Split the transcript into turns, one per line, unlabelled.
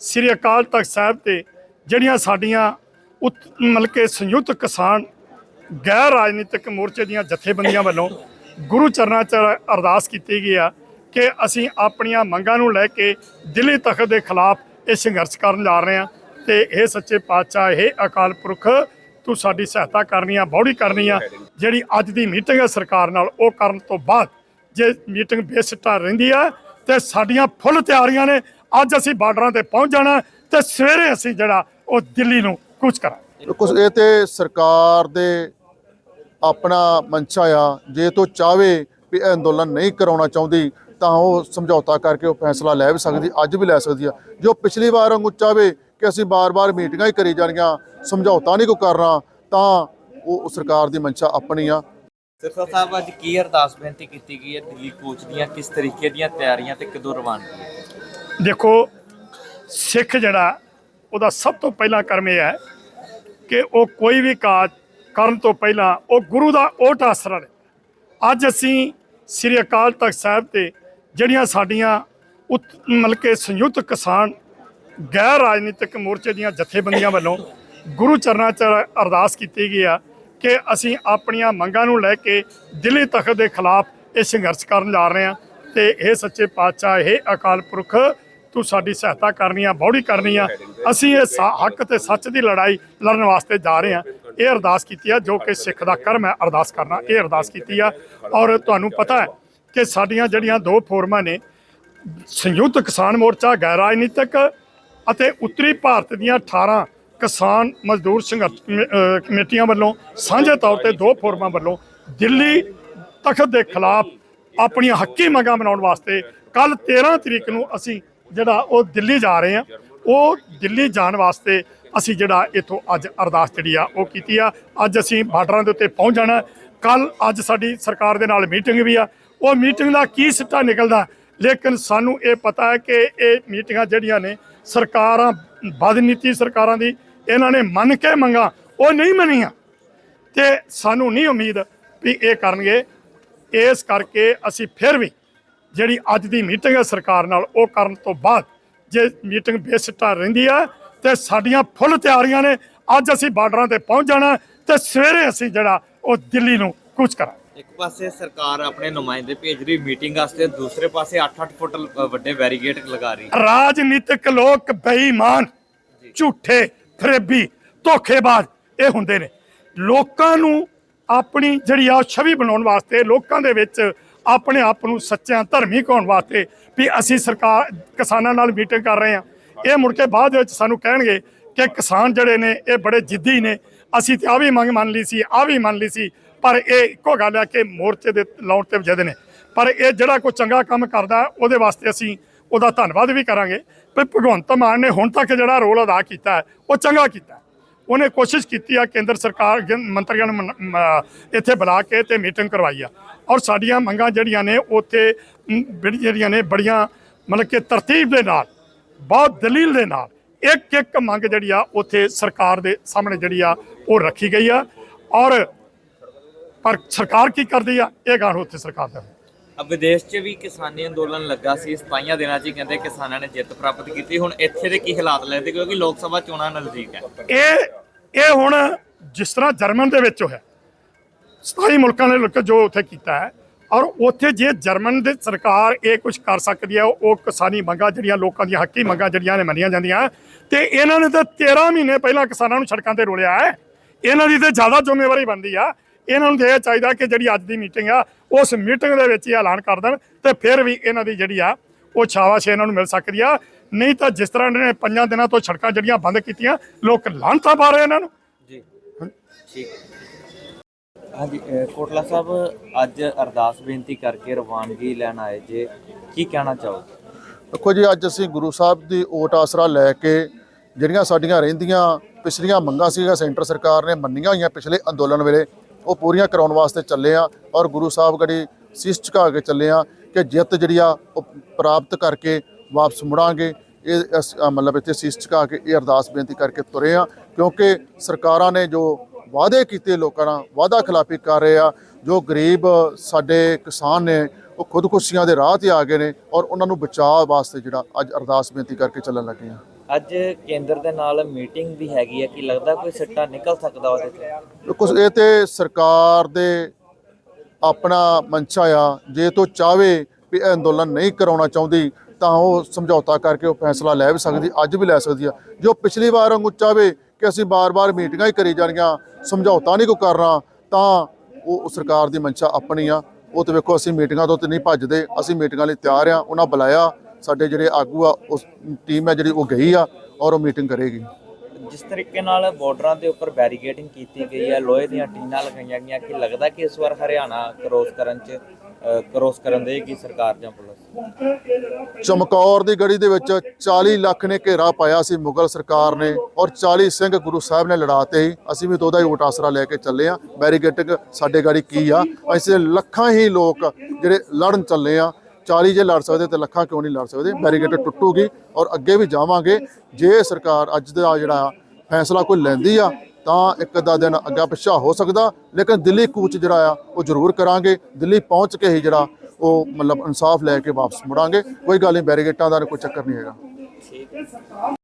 ਸ੍ਰੀ ਅਕਾਲ ਤਖਤ ਸਾਹਿਬ ਤੇ ਜਿਹੜੀਆਂ ਸਾਡੀਆਂ ਉਤ- ਮਤਲਬ ਕਿ ਸੰਯੁਕਤ ਕਿਸਾਨ ਗੈਰ ਰਾਜਨੀਤਿਕ ਮੋਰਚੇ ਦੀਆਂ ਜਥੇਬੰਦੀਆਂ ਵੱਲੋਂ ਗੁਰੂ ਚਰਨਾਂ 'ਚ ਅਰਦਾਸ ਕੀਤੀ ਗਈ ਆ ਕਿ ਅਸੀਂ ਆਪਣੀਆਂ ਮੰਗਾਂ ਨੂੰ ਲੈ ਕੇ ਦਿੱਲੀ ਤਖਤ ਦੇ ਖਿਲਾਫ ਇਹ ਸੰਘਰਸ਼ ਕਰਨ ਜਾ ਰਹੇ ਹਾਂ ਤੇ ਇਹ ਸੱਚੇ ਪਾਤਸ਼ਾਹ, ਇਹ ਅਕਾਲ ਪੁਰਖ ਤੂੰ ਸਾਡੀ ਸਹਾਇਤਾ ਕਰਨੀ ਆ, ਬੌੜੀ ਕਰਨੀ ਆ। ਜਿਹੜੀ ਅੱਜ ਦੀ ਮੀਟਿੰਗ ਹੈ ਸਰਕਾਰ ਨਾਲ, ਉਹ ਕਰਨ ਤੋਂ ਬਾਅਦ ਜੇ ਮੀਟਿੰਗ ਬੇਸਿੱਟਾ ਰਹਿੰਦੀ ਆ ਤੇ ਸਾਡੀਆਂ ਫੁੱਲ ਤਿਆਰੀਆਂ ਨੇ ਅੱਜ ਅਸੀਂ ਬਾਰਡਰਾਂ ਤੇ ਪਹੁੰਚ ਜਾਣਾ ਤੇ ਸਵੇਰੇ ਅਸੀਂ ਜਿਹੜਾ ਉਹ ਦਿੱਲੀ ਨੂੰ ਕੂਚ ਕਰਾਂਗੇ।
ਕੁਝ ਇਹ ਤੇ ਸਰਕਾਰ ਦੇ ਆਪਣਾ ਮਨਸ਼ਾ ਆ। ਜੇ ਤੋਂ ਚਾਵੇ ਵੀ ਇਹ ਅੰਦੋਲਨ ਨਹੀਂ ਕਰਾਉਣਾ ਚਾਹੁੰਦੀ ਤਾਂ ਉਹ ਸਮਝੌਤਾ ਕਰਕੇ ਉਹ ਫੈਸਲਾ ਲੈ ਵੀ ਸਕਦੀ ਅੱਜ ਵੀ ਲੈ ਸਕਦੀ ਆ। ਜੋ ਪਿਛਲੀ ਵਾਰ ਵਾਂਗੂ ਚਾਵੇ ਕਿ ਅਸੀਂ ਬਾਰ-ਬਾਰ ਮੀਟਿੰਗਾਂ ਹੀ ਕਰੀ ਜਾਣੀਆਂ ਸਮਝੌਤਾ ਨਹੀਂ ਕੋ ਕਰਨਾ ਤਾਂ ਉਹ ਸਰਕਾਰ ਦੀ ਮਨਸ਼ਾ ਆਪਣੀ ਆ।
ਸਿਰਸਾ ਸਾਹਿਬ ਅੱਜ ਕੀ ਅਰਦਾਸ ਬੇਨਤੀ ਕੀਤੀ ਗਈ ਹੈ ਦਿੱਲੀ ਕੋਚ ਦੀਆਂ? ਕਿਸ ਤਰੀਕੇ ਦੀਆਂ ਤਿਆਰੀਆਂ ਤੇ ਕਦੋਂ ਰਵਾਨਗੀ ਹੈ?
ਦੇਖੋ, ਸਿੱਖ ਜਿਹੜਾ, ਉਹਦਾ ਸਭ ਤੋਂ ਪਹਿਲਾ ਕਰਮ ਇਹ ਹੈ ਕਿ ਉਹ ਕੋਈ ਵੀ ਕਾਜ ਕਰਨ ਤੋਂ ਪਹਿਲਾਂ ਉਹ ਗੁਰੂ ਦਾ ਓਟ ਆਸਰਾ ਲੈ। ਅੱਜ ਅਸੀਂ ਸ੍ਰੀ ਅਕਾਲ ਤਖਤ ਸਾਹਿਬ ਤੇ ਜਿਹੜੀਆਂ ਸਾਡੀਆਂ ਉਤ- ਮਤਲਬ ਕਿ ਸੰਯੁਕਤ ਕਿਸਾਨ, ਗੈਰ ਰਾਜਨੀਤਿਕ ਮੋਰਚੇ ਦੀਆਂ ਜਥੇਬੰਦੀਆਂ ਵੱਲੋਂ ਗੁਰੂ ਚਰਨਾਂ 'ਚ ਅਰਦਾਸ ਕੀਤੀ ਗਈ ਆ ਕਿ ਅਸੀਂ ਆਪਣੀਆਂ ਮੰਗਾਂ ਨੂੰ ਲੈ ਕੇ ਦਿੱਲੀ ਤਖਤ ਦੇ ਖਿਲਾਫ ਇਹ ਸੰਘਰਸ਼ ਕਰਨ ਜਾ ਰਹੇ ਹਾਂ ਤੇ ਇਹ ਸੱਚੇ ਪਾਤਸ਼ਾਹ, ਇਹ ਅਕਾਲ ਪੁਰਖ ਤੂੰ ਸਾਡੀ ਸਹਾਇਤਾ ਕਰਨੀ ਆ, ਬੌੜੀ ਕਰਨੀ ਆ। ਅਸੀਂ ਇਹ ਸਾ- ਹੱਕ ਤੇ ਸੱਚ ਦੀ ਲੜਾਈ ਲੜਨ ਵਾਸਤੇ ਜਾ ਰਹੇ ਹਾਂ ਇਹ ਅਰਦਾਸ ਕੀਤੀ ਆ, ਜੋ ਕਿ ਸਿੱਖ ਦਾ ਕਰਮ ਹੈ, ਅਰਦਾਸ ਕਰਨਾ, ਇਹ ਅਰਦਾਸ ਕੀਤੀ ਆ। ਔਰ ਤੁਹਾਨੂੰ ਪਤਾ ਹੈ ਕਿ ਸਾਡੀਆਂ ਜਿਹੜੀਆਂ ਦੋ ਫੋਰਮਾਂ ਨੇ, ਸੰਯੁਕਤ ਕਿਸਾਨ ਮੋਰਚਾ, ਗੈਰ ਰਾਜਨੀਤਿਕ ਅਤੇ ਉੱਤਰੀ ਭਾਰਤ ਦੀਆਂ 18 ਕਿਸਾਨ ਮਜ਼ਦੂਰ ਸੰਘਰਸ਼ ਕਮੇਟੀਆਂ ਵੱਲੋਂ ਸਾਂਝੇ ਤੌਰ ਤੇ ਦੋ ਫੋਰਮਾਂ ਵੱਲੋਂ ਦਿੱਲੀ ਤਖਤ ਦੇ ਖਿਲਾਫ ਆਪਣੀਆਂ ਹੱਕੀ ਮੰਗਾਂ ਬਣਾਉਣ ਵਾਸਤੇ ਕੱਲ 13 ਤਰੀਕ ਨੂੰ ਅਸੀਂ ਜਿਹੜਾ ਉਹ ਦਿੱਲੀ ਜਾ ਰਹੇ ਹਾਂ ਉਹ ਦਿੱਲੀ ਜਾਣ ਵਾਸਤੇ ਅਸੀਂ ਜਿਹੜਾ ਇਥੋਂ ਅੱਜ ਅਰਦਾਸ ਜਿਹੜੀ ਆ, ਉਹ ਕੀਤੀ ਆ। ਅੱਜ ਅਸੀਂ ਬਾਰਡਰਾਂ ਦੇ ਉੱਤੇ ਪਹੁੰਚ ਜਾਣਾ। ਕੱਲ ਅੱਜ ਸਾਡੀ ਸਰਕਾਰ ਦੇ ਨਾਲ ਮੀਟਿੰਗ ਵੀ ਆ। ਉਹ ਮੀਟਿੰਗ ਦਾ ਕੀ ਸਿੱਟਾ ਨਿਕਲਦਾ? ਲੇਕਿਨ ਸਾਨੂੰ ਇਹ ਪਤਾ ਹੈ ਕਿ ਇਹ ਮੀਟਿੰਗਾਂ ਜਿਹੜੀਆਂ ਨੇ, ਸਰਕਾਰਾਂ, ਬਦਨੀਤੀ ਸਰਕਾਰਾਂ ਦੀ, ਇਹਨਾਂ ਨੇ ਮੰਨ ਕੇ ਮੰਗਾ, ਉਹ ਨਹੀਂ ਮੰਨੀਆਂ। ਤੇ ਸਾਨੂੰ ਨਹੀਂ ਉਮੀਦ ਵੀ ਇਹ ਕਰਨਗੇ। ਇਸ ਕਰਕੇ ਅਸੀਂ ਫਿਰ ਵੀ ਜਿਹੜੀ ਅੱਜ ਦੀ ਮੀਟਿੰਗ ਹੈ ਸਰਕਾਰ ਨਾਲ ਉਹ ਕਰਨ ਤੋਂ ਬਾਅਦ ਜੇ ਮੀਟਿੰਗ ਬੇਸਿੱਟਾ ਰਹਿੰਦੀ ਆ ਤੇ ਸਾਡੀਆਂ ਫੁੱਲ ਤਿਆਰੀਆਂ ਨੇ ਅੱਜ ਅਸੀਂ ਬਾਰਡਰਾਂ ਤੇ ਪਹੁੰਚ ਜਾਣਾ ਤੇ ਸਵੇਰੇ ਅਸੀਂ ਜਿਹੜਾ ਉਹ ਦਿੱਲੀ ਨੂੰ ਕੂਚ ਕਰਾਂਗੇ।
ਇੱਕ ਪਾਸੇ ਸਰਕਾਰ ਆਪਣੇ ਨੁਮਾਇੰਦੇ ਭੇਜ ਰਹੀ ਮੀਟਿੰਗ ਵਾਸਤੇ ਦੂਸਰੇ ਪਾਸੇ 8-8 ਫੁੱਟ ਵੱਡੇ ਬੈਰੀਗੇਡ ਲਗਾ ਰਹੀ।
ਰਾਜਨੀਤਿਕ ਲੋਕ ਬੇਈਮਾਨ ਝੂਠੇ ਫਰੇਬੀ ਧੋਖੇਬਾਜ਼ ਇਹ ਹੁੰਦੇ ਨੇ। ਲੋਕਾਂ ਨੂੰ ਆਪਣੀ ਜਿਹੜੀ ਆ ਛਵੀ ਬਣਾਉਣ ਵਾਸਤੇ ਲੋਕਾਂ ਦੇ ਵਿੱਚ ਆਪਣੇ ਆਪ ਨੂੰ ਸੱਚਿਆਂ ਧਰਮੀ ਕਹਾਉਣ ਵਾਸਤੇ ਵੀ ਅਸੀਂ ਸਰਕਾਰ, ਕਿਸਾਨਾਂ ਨਾਲ ਮੀਟਿੰਗ ਕਰ ਰਹੇ ਹਾਂ। ਇਹ ਮੁੜ ਕੇ ਬਾਅਦ ਵਿੱਚ ਸਾਨੂੰ ਕਹਿਣਗੇ ਕਿ ਕਿਸਾਨ ਜਿਹੜੇ ਨੇ, ਇਹ ਬੜੇ ਜਿੱਦੀ ਨੇ। ਅਸੀਂ ਤੇ ਆ ਵੀ ਮੰਗ ਮੰਨ ਲਈ ਸੀ, ਆ ਵੀ ਮੰਨ ਲਈ ਸੀ, ਪਰ ਇਹ ਇੱਕੋ ਗੱਲ ਹੈ ਕਿ ਮੋਰਚੇ ਦੇ ਲਾਉਣ ਤੇ ਵਜਦੇ ਨੇ। ਪਰ ਇਹ ਜਿਹੜਾ ਕੋਈ ਚੰਗਾ ਕੰਮ ਕਰਦਾ ਉਹਦੇ ਵਾਸਤੇ ਅਸੀਂ ਉਹਦਾ ਧੰਨਵਾਦ ਵੀ ਕਰਾਂਗੇ। ਵੀ ਭਗਵੰਤ ਮਾਨ ਨੇ ਹੁਣ ਤੱਕ ਜਿਹੜਾ ਰੋਲ ਅਦਾ ਕੀਤਾ ਉਹ ਚੰਗਾ ਕੀਤਾ ਉਹਨੇ ਕੋਸ਼ਿਸ਼ ਕੀਤੀ ਆ ਕੇਂਦਰ ਸਰਕਾਰ ਮੰਤਰੀਆਂ ਨੂੰ ਇੱਥੇ ਬੁਲਾ ਕੇ ਤੇ ਮੀਟਿੰਗ ਕਰਵਾਈ ਆ। ਔਰ ਸਾਡੀਆਂ ਮੰਗਾਂ ਜਿਹੜੀਆਂ ਨੇ ਉੱਥੇ ਜਿਹੜੀਆਂ ਨੇ ਬੜੀਆਂ ਮਤਲਬ ਕਿ ਤਰਤੀਬ ਦੇ ਨਾਲ ਬਹੁਤ ਦਲੀਲ ਦੇ ਨਾਲ ਇੱਕ ਇੱਕ ਮੰਗ ਜਿਹੜੀ ਆ ਉੱਥੇ ਸਰਕਾਰ ਦੇ ਸਾਹਮਣੇ ਜਿਹੜੀ ਆ ਉਹ ਰੱਖੀ ਗਈ ਆ। ਔਰ ਪਰ ਸਰਕਾਰ ਕੀ ਕਰਦੀ ਆ? ਇਹ ਗਾਣ ਉੱਥੇ ਸਰਕਾਰ ਦਾ।
ਅਬ ਵਿਦੇਸ਼ 'ਚ ਵੀ ਕਿਸਾਨੀ ਅੰਦੋਲਨ ਲੱਗਾ ਸੀ 27 ਦਿਨਾਂ 'ਚ ਹੀ ਕਹਿੰਦੇ ਕਿਸਾਨਾਂ ਨੇ ਜਿੱਤ ਪ੍ਰਾਪਤ ਕੀਤੀ। ਹੁਣ ਇੱਥੇ ਦੇ ਕੀ ਹਾਲਾਤ ਲੱਗਦੇ? ਕਿਉਂਕਿ ਲੋਕ ਸਭਾ ਚੋਣਾਂ ਨਜ਼ਦੀਕ ਹੈ।
ਇਹ ਇਹ ਹੁਣ ਜਿਸ ਤਰ੍ਹਾਂ ਜਰਮਨ ਦੇ ਵਿੱਚ ਹੋਇਆ 27 ਮੁਲਕਾਂ ਨੇ ਲੋਕ ਜੋ ਉੱਥੇ ਕੀਤਾ ਹੈ, ਔਰ ਉੱਥੇ ਜੇ ਜਰਮਨ ਦੀ ਸਰਕਾਰ ਇਹ ਕੁਝ ਕਰ ਸਕਦੀ ਹੈ, ਉਹ ਕਿਸਾਨੀ ਮੰਗਾਂ ਜਿਹੜੀਆਂ ਲੋਕਾਂ ਦੀਆਂ, ਹੱਕੀ ਮੰਗਾਂ ਜਿਹੜੀਆਂ ਨੇ ਮੰਨੀਆਂ ਜਾਂਦੀਆਂ, ਤੇ ਇਹਨਾਂ ਨੇ ਤਾਂ 13 ਮਹੀਨੇ ਪਹਿਲਾਂ ਕਿਸਾਨਾਂ ਨੂੰ ਸੜਕਾਂ ਤੇ ਰੋਲਿਆ ਹੈ। ਇਹਨਾਂ ਦੀ ਤੇ ਜ਼ਿਆਦਾ ਜ਼ਿੰਮੇਵਾਰੀ ਬਣਦੀ ਆ। ਇਹਨਾਂ ਨੂੰ ਤੇ ਇਹ ਚਾਹੀਦਾ ਕਿ ਜਿਹੜੀ ਅੱਜ ਦੀ ਮੀਟਿੰਗ ਆ, ਉਸ ਮੀਟਿੰਗ ਦੇ ਵਿੱਚ ਇਹ ਐਲਾਨ ਕਰ ਦੇਣ ਤੇ ਫਿਰ ਵੀ ਇਹਨਾਂ ਦੀ ਜਿਹੜੀ ਆ, ਉਹ ਛਾਵਾਸ਼ ਇਹਨਾਂ ਨੂੰ ਮਿਲ ਸਕਦੀ ਆ। ਨਹੀਂ ਤਾਂ ਜਿਸ ਤਰ੍ਹਾਂ ਇਹਨਾਂ ਨੇ ਪੰਜਾਂ ਦਿਨਾਂ ਤੋਂ ਸੜਕਾਂ ਜਿਹੜੀਆਂ ਬੰਦ ਕੀਤੀਆਂ, ਲੋਕ ਲਾਂਤਾ ਪਾ ਰਹੇ ਇਹਨਾਂ ਨੂੰ।
ਜੀ। ਠੀਕ। ਹਾਂਜੀ ਕੋਟਲਾ ਸਾਹਿਬ ਅੱਜ ਅਰਦਾਸ ਬੇਨਤੀ ਕਰਕੇ ਰਵਾਨਗੀ ਲੈਣ ਆਏ ਜੇ ਕੀ ਕਹਿਣਾ ਚਾਹੋਗੇ?
ਦੇਖੋ ਜੀ ਅੱਜ ਅਸੀਂ ਗੁਰੂ ਸਾਹਿਬ ਦੀ ਓਟ ਆਸਰਾ ਲੈ ਕੇ ਜਿਹੜੀਆਂ ਸਾਡੀਆਂ ਰਹਿੰਦੀਆਂ ਪਿਛਲੀਆਂ ਮੰਗਾਂ ਸੀਗਾ ਸੈਂਟਰ ਸਰਕਾਰ ਨੇ ਮੰਨੀਆਂ ਹੋਈਆਂ ਪਿਛਲੇ ਅੰਦੋਲਨ ਵੇਲੇ ਉਹ ਪੂਰੀਆਂ ਕਰਾਉਣ ਵਾਸਤੇ ਚੱਲੇ ਆ ਔਰ ਗੁਰੂ ਸਾਹਿਬ ਗੜੀ ਸੀਸ ਝੁਕਾ ਕੇ ਚੱਲੇ ਆ ਕਿ ਜਿੱਤ ਜਿਹੜੀ ਆ ਉਹ ਪ੍ਰਾਪਤ ਕਰਕੇ ਵਾਪਸ ਮੁੜਾਂਗੇ। ਇਹ ਅਸ- ਅ, ਮਤਲਬ ਇੱਥੇ ਸੀਸ ਝੁਕਾ ਕੇ ਇਹ ਅਰਦਾਸ ਬੇਨਤੀ ਕਰਕੇ ਤੁਰੇ ਆ ਕਿਉਂਕਿ ਸਰਕਾਰਾਂ ਨੇ ਜੋ ਵਾਅਦੇ ਕੀਤੇ ਲੋਕਾਂ ਨਾਲ ਵਾਅਦਾ ਖਿਲਾਫੀ ਕਰ ਰਹੇ ਆ ਜੋ ਗਰੀਬ ਸਾਡੇ ਕਿਸਾਨ ਨੇ ਉਹ ਖੁਦਕੁਸ਼ੀਆਂ ਦੇ ਰਾਹ ਤੇ ਆ ਗਏ ਨੇ ਔਰ ਉਹਨਾਂ ਨੂੰ ਬਚਾਅ ਵਾਸਤੇ ਜਿਹੜਾ ਅੱਜ ਅਰਦਾਸ ਬੇਨਤੀ ਕਰਕੇ ਚੱਲਣ ਲੱਗੇ ਆ
ਅੱਜ ਕੇਂਦਰ ਦੇ ਨਾਲ ਮੀਟਿੰਗ ਵੀ ਹੈਗੀ ਹੈ ਕਿ ਲੱਗਦਾ ਕੋਈ ਸਿੱਟਾ ਨਿਕਲ ਸਕਦਾ ਉਹਦੇ ਤੋਂ?
ਕੁਝ ਇਹ ਤੇ ਸਰਕਾਰ ਦੇ ਆਪਣਾ ਮਨਸ਼ਾ ਆ ਜੇ ਤੋਂ ਚਾਵੇ ਵੀ ਇਹ ਅੰਦੋਲਨ ਨਹੀਂ ਕਰਾਉਣਾ ਚਾਹੁੰਦੀ ਤਾਂ ਉਹ ਸਮਝੌਤਾ ਕਰਕੇ ਉਹ ਫੈਸਲਾ ਲੈ ਵੀ ਸਕਦੀ, ਅੱਜ ਵੀ ਲੈ ਸਕਦੀ ਆ। ਜੋ ਪਿਛਲੀ ਵਾਰ ਵਾਂਗੂ ਚਾਵੇ ਕਿ ਅਸੀਂ ਬਾਰ-ਬਾਰ ਮੀਟਿੰਗਾਂ ਹੀ ਕਰੀ ਜਾਣੀਆਂ ਸਮਝੌਤਾ ਨਹੀਂ ਕੋਈ ਕਰਨਾ, ਤਾਂ ਉਹ ਉਹ ਸਰਕਾਰ ਦੀ ਮਨਸ਼ਾ ਆਪਣੀ ਆ। ਉਹ ਤੇ ਵੇਖੋ, ਅਸੀਂ ਮੀਟਿੰਗਾਂ ਤੋਂ ਤੇ ਨਹੀਂ ਭੱਜਦੇ, ਅਸੀਂ ਮੀਟਿੰਗਾਂ ਲਈ ਤਿਆਰ ਆ, ਉਹਨਾਂ ਬੁਲਾਇਆ। ਸਾਡੇ ਜਿਹੜੇ ਆਗੂ ਆ, ਉਸ ਟੀਮ ਹੈ ਜਿਹੜੀ ਉਹ ਗਈ ਆ ਔਰ ਉਹ ਮੀਟਿੰਗ ਕਰੇਗੀ।
ਜਿਸ ਤਰੀਕੇ ਨਾਲ ਬਾਰਡਰਾਂ ਦੇ ਉੱਪਰ ਬੈਰੀਕੇਡਿੰਗ ਕੀਤੀ ਗਈ ਹੈ ਲੋਹੇ ਦੀਆਂ ਟੀਨਾਂ ਲਗਾਈਆਂ ਗਈਆਂ, ਕਿ ਲੱਗਦਾ ਕਿ ਇਸ ਵਾਰ ਹਰਿਆਣਾ ਕ੍ਰੋਸ ਕਰਨ ਚ ਕ੍ਰੋਸ ਕਰਨ ਦੇਗੀ ਸਰਕਾਰ ਜਾਂ ਪੁਲਿਸ?
ਚਮਕੌਰ ਦੀ ਗੜੀ ਦੇ ਵਿੱਚ 40 ਲੱਖ ਨੇ ਘੇਰਾ ਪਾਇਆ ਸੀ, ਮੁਗਲ ਸਰਕਾਰ ਨੇ ਔਰ 40 ਸਿੰਘ ਗੁਰੂ ਸਾਹਿਬ ਨੇ ਲੜਾਤੇ ਹੀ ਅਸੀਂ ਵੀ ਤਾਂ ਉਹਦਾ ਹੀ ਓਟ ਆਸਰਾ ਲੈ ਕੇ ਚੱਲੇ ਆ ਬੈਰੀਗੇਟਿੰਗ ਸਾਡੇ ਗਾੜੀ ਕੀ ਆ? ਅਸੀਂ ਲੱਖਾਂ ਹੀ ਲੋਕ ਜਿਹੜੇ ਲੜਨ ਚੱਲੇ ਆ 40 ਜੇ ਲੜ ਸਕਦੇ ਤੇ ਲੱਖਾਂ ਕਿਉਂ ਨਹੀਂ ਲੜ ਸਕਦੇ? ਬੈਰੀਗੇਟ ਟੁੱਟੂਗੀ ਔਰ ਅੱਗੇ ਵੀ ਜਾਵਾਂਗੇ। ਜੇ ਸਰਕਾਰ ਅੱਜ ਦਾ ਜਿਹੜਾ ਫੈਸਲਾ ਕੋਈ ਲੈਂਦੀ ਆ, ਤਾਂ ਇੱਕ ਅੱਧਾ ਦਿਨ ਅੱਗਾ ਪਿੱਛਾ ਹੋ ਸਕਦਾ। ਲੇਕਿਨ ਦਿੱਲੀ ਕੂਚ ਜਿਹੜਾ ਆ, ਉਹ ਜ਼ਰੂਰ ਕਰਾਂਗੇ। ਦਿੱਲੀ ਪਹੁੰਚ ਕੇ ਹੀ ਜਿਹੜਾ ਉਹ ਮਤਲਬ ਇਨਸਾਫ ਲੈ ਕੇ ਵਾਪਸ ਮੁੜਾਂਗੇ। ਕੋਈ ਗੱਲ ਨਹੀਂ ਬੈਰੀਗੇਟਾਂ ਦਾ ਕੋਈ ਚੱਕਰ ਨਹੀਂ ਹੈਗਾ।
ਠੀਕ ਹੈ।